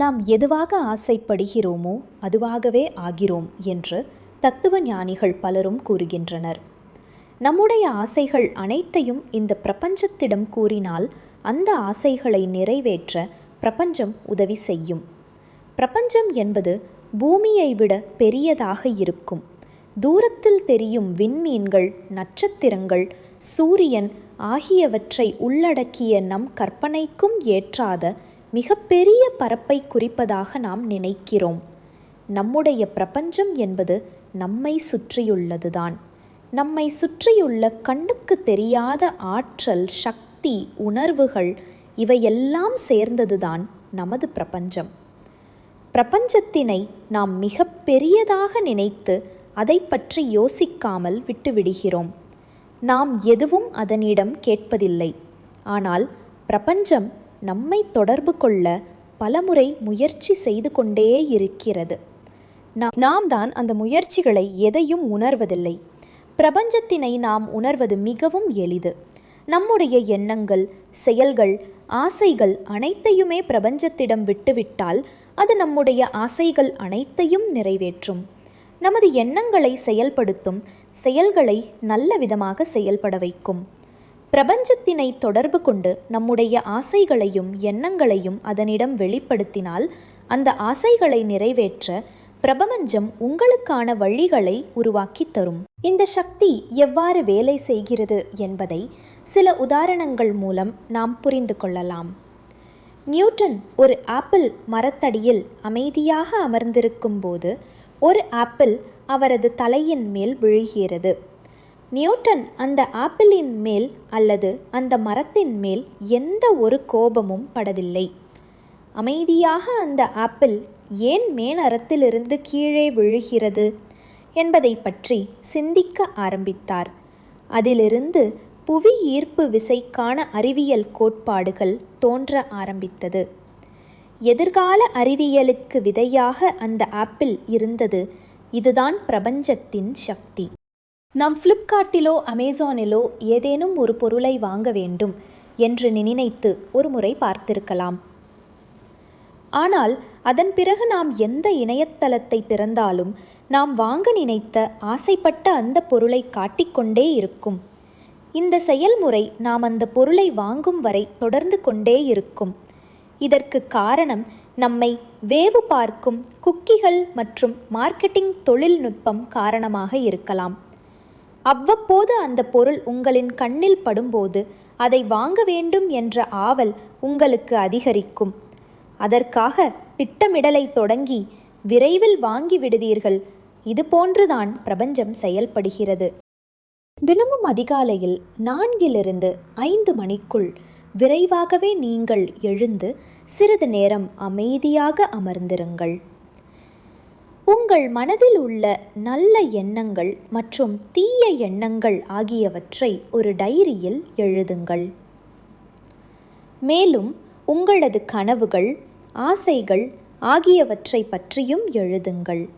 நாம் எதுவாக ஆசைப்படுகிறோமோ அதுவாகவே ஆகிறோம் என்று தத்துவ ஞானிகள் பலரும் கூறுகின்றனர். நம்முடைய ஆசைகள் அனைத்தையும் இந்த பிரபஞ்சத்திடம் கூறினால் அந்த ஆசைகளை நிறைவேற்ற பிரபஞ்சம் உதவி செய்யும். பிரபஞ்சம் என்பது பூமியை விட பெரியதாக இருக்கும். தூரத்தில் தெரியும் விண்மீன்கள் நட்சத்திரங்கள் சூரியன் ஆகியவற்றை உள்ளடக்கிய நம் கற்பனைக்கும் ஏற்றாத மிகப்பெரிய பரப்பை குறிப்பதாக நாம் நினைக்கிறோம். நம்முடைய பிரபஞ்சம் என்பது நம்மை சுற்றியுள்ளதுதான். நம்மை சுற்றியுள்ள கண்ணுக்கு தெரியாத ஆற்றல் சக்தி உணர்வுகள் இவையெல்லாம் சேர்ந்ததுதான் நமது பிரபஞ்சம். பிரபஞ்சத்தினை நாம் மிக பெரியதாக நினைத்து அதை பற்றி யோசிக்காமல் விட்டுவிடுகிறோம். நாம் எதுவும் அதனிடம் கேட்பதில்லை. ஆனால் பிரபஞ்சம் நம்மை தொடர்பு கொள்ள பலமுறை முயற்சி செய்து கொண்டே இருக்கிறது. நாம் தான் அந்த முயற்சிகளை எதையும் உணர்வதில்லை. பிரபஞ்சத்தினை நாம் உணர்வது மிகவும் எளிது. நம்முடைய எண்ணங்கள் செயல்கள் ஆசைகள் அனைத்தையுமே பிரபஞ்சத்திடம் விட்டுவிட்டால் அது நம்முடைய ஆசைகள் அனைத்தையும் நிறைவேற்றும். நமது எண்ணங்களை செயல்படுத்தும் செயல்களை நல்ல விதமாக செயல்பட வைக்கும். பிரபஞ்சத்தினை தொடர்பு கொண்டு நம்முடைய ஆசைகளையும் எண்ணங்களையும் அதனிடம் வெளிப்படுத்தினால் அந்த ஆசைகளை நிறைவேற்ற பிரபஞ்சம் உங்களுக்கான வழிகளை உருவாக்கி தரும். இந்த சக்தி எவ்வாறு வேலை செய்கிறது என்பதை சில உதாரணங்கள் மூலம் நாம் புரிந்து கொள்ளலாம். நியூட்டன் ஒரு ஆப்பிள் மரத்தடியில் அமைதியாக அமர்ந்திருக்கும் போது ஒரு ஆப்பிள் அவரது தலையின் மேல் விழுகிறது. நியூட்டன் அந்த ஆப்பிளின் மேல் அல்லது அந்த மரத்தின் மேல் எந்த ஒரு கோபமும் படவில்லை. அமைதியாக அந்த ஆப்பிள் ஏன் மேனரத்திலிருந்து கீழே விழுகிறது என்பதை பற்றி சிந்திக்க ஆரம்பித்தார். அதிலிருந்து புவி ஈர்ப்பு விசைக்கான அறிவியல் கோட்பாடுகள் தோன்ற ஆரம்பித்தது. எதிர்கால அறிவியலுக்கு விதையாக அந்த ஆப்பிள் இருந்தது. இதுதான் பிரபஞ்சத்தின் சக்தி. நாம் ஃப்ளிப்கார்ட்டிலோ அமேசானிலோ ஏதேனும் ஒரு பொருளை வாங்க வேண்டும் என்று நினைத்து ஒரு முறை பார்த்திருக்கலாம். ஆனால் அதன் பிறகு நாம் எந்த இணையதளத்தை திறந்தாலும் நாம் வாங்க நினைத்த ஆசைப்பட்ட அந்த பொருளை காட்டிக்கொண்டே இருக்கும். இந்த செயல்முறை நாம் அந்த பொருளை வாங்கும் வரை தொடர்ந்து கொண்டே இருக்கும். இதற்கு காரணம் நம்மை வேவு பார்க்கும் குக்கிகள் மற்றும் மார்க்கெட்டிங் தொழில்நுட்பம் காரணமாக இருக்கலாம். அவ்வப்போது அந்த பொருள் உங்களின் கண்ணில் படும்போது அதை வாங்க வேண்டும் என்ற ஆவல் உங்களுக்கு அதிகரிக்கும். அதற்காக திட்டமிடலை தொடங்கி விரைவில் வாங்கி விடுவீர்கள் இதுபோன்றுதான் பிரபஞ்சம் செயல்படுகிறது. தினமும் அதிகாலையில் நான்கிலிருந்து ஐந்து மணிக்குள் விரைவாகவே நீங்கள் எழுந்து சிறிது நேரம் அமைதியாக அமர்ந்திருங்கள். உங்கள் மனதில் உள்ள நல்ல எண்ணங்கள் மற்றும் தீய எண்ணங்கள் ஆகியவற்றை ஒரு டைரியில் எழுதுங்கள். மேலும் உங்களது கனவுகள் ஆசைகள் ஆகியவற்றை பற்றியும் எழுதுங்கள்.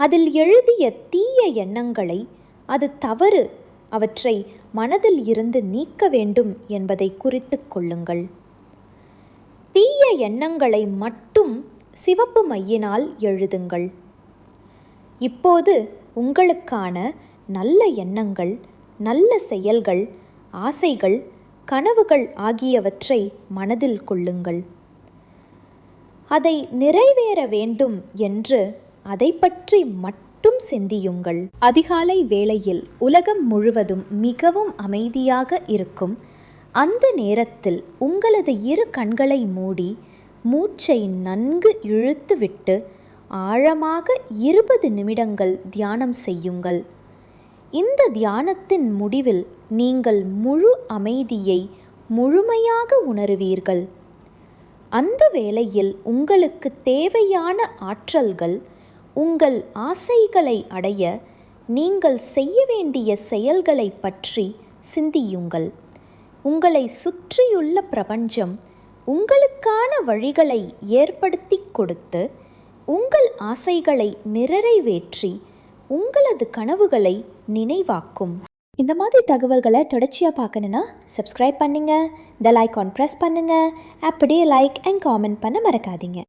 அதில் எழுதிய தீய எண்ணங்களை அது தவறு அவற்றை மனதில் இருந்து நீக்க வேண்டும் என்பதை குறித்து கொள்ளுங்கள். தீய எண்ணங்களை மட்டும் சிவப்பு மையினால் எழுதுங்கள். இப்போது உங்களுக்கான நல்ல எண்ணங்கள் நல்ல செயல்கள் ஆசைகள் கனவுகள் ஆகியவற்றை மனதில் கொள்ளுங்கள். அதை நிறைவேற வேண்டும் என்று அதை பற்றி மட்டும் சிந்தியுங்கள். அதிகாலை வேளையில் உலகம் முழுவதும் மிகவும் அமைதியாக இருக்கும். அந்த நேரத்தில் உங்களது இரு கண்களை மூடி மூச்சை நன்கு இழுத்துவிட்டு ஆழமாக இருபது நிமிடங்கள் தியானம் செய்யுங்கள். இந்த தியானத்தின் முடிவில் நீங்கள் முழு அமைதியை முழுமையாக உணருவீர்கள். அந்த வேளையில் உங்களுக்கு தேவையான ஆற்றல்கள் உங்கள் ஆசைகளை அடைய நீங்கள் செய்ய வேண்டிய செயல்களை பற்றி சிந்தியுங்கள். உங்களை சுற்றியுள்ள பிரபஞ்சம் உங்களுக்கான வழிகளை ஏற்படுத்தி கொடுத்து உங்கள் ஆசைகளை நிறைவேற்றி உங்களது கனவுகளை நினைவாக்கும். இந்த மாதிரி தகவல்களை தொடர்ச்சியாக பார்க்கணுன்னா சப்ஸ்கிரைப் பண்ணுங்கள் பெல் ஐக்கான் ப்ரெஸ் பண்ணுங்கள் அப்படியே லைக் அண்ட் காமெண்ட் பண்ண மறக்காதீங்க.